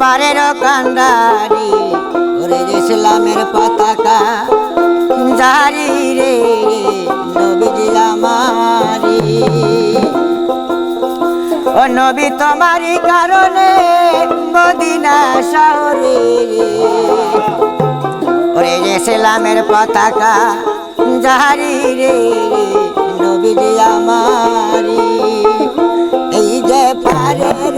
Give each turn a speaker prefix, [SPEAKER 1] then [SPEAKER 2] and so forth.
[SPEAKER 1] পারের কান্ডারি, ওরে ইসলামের পতাকা। জারি রে নবী আমারি। ও নবী, তোমারই কারণে মদিনা শহরে ওরে ইসলামের পতাকা, জারি রে নবীজি আমারি। এই যে পারের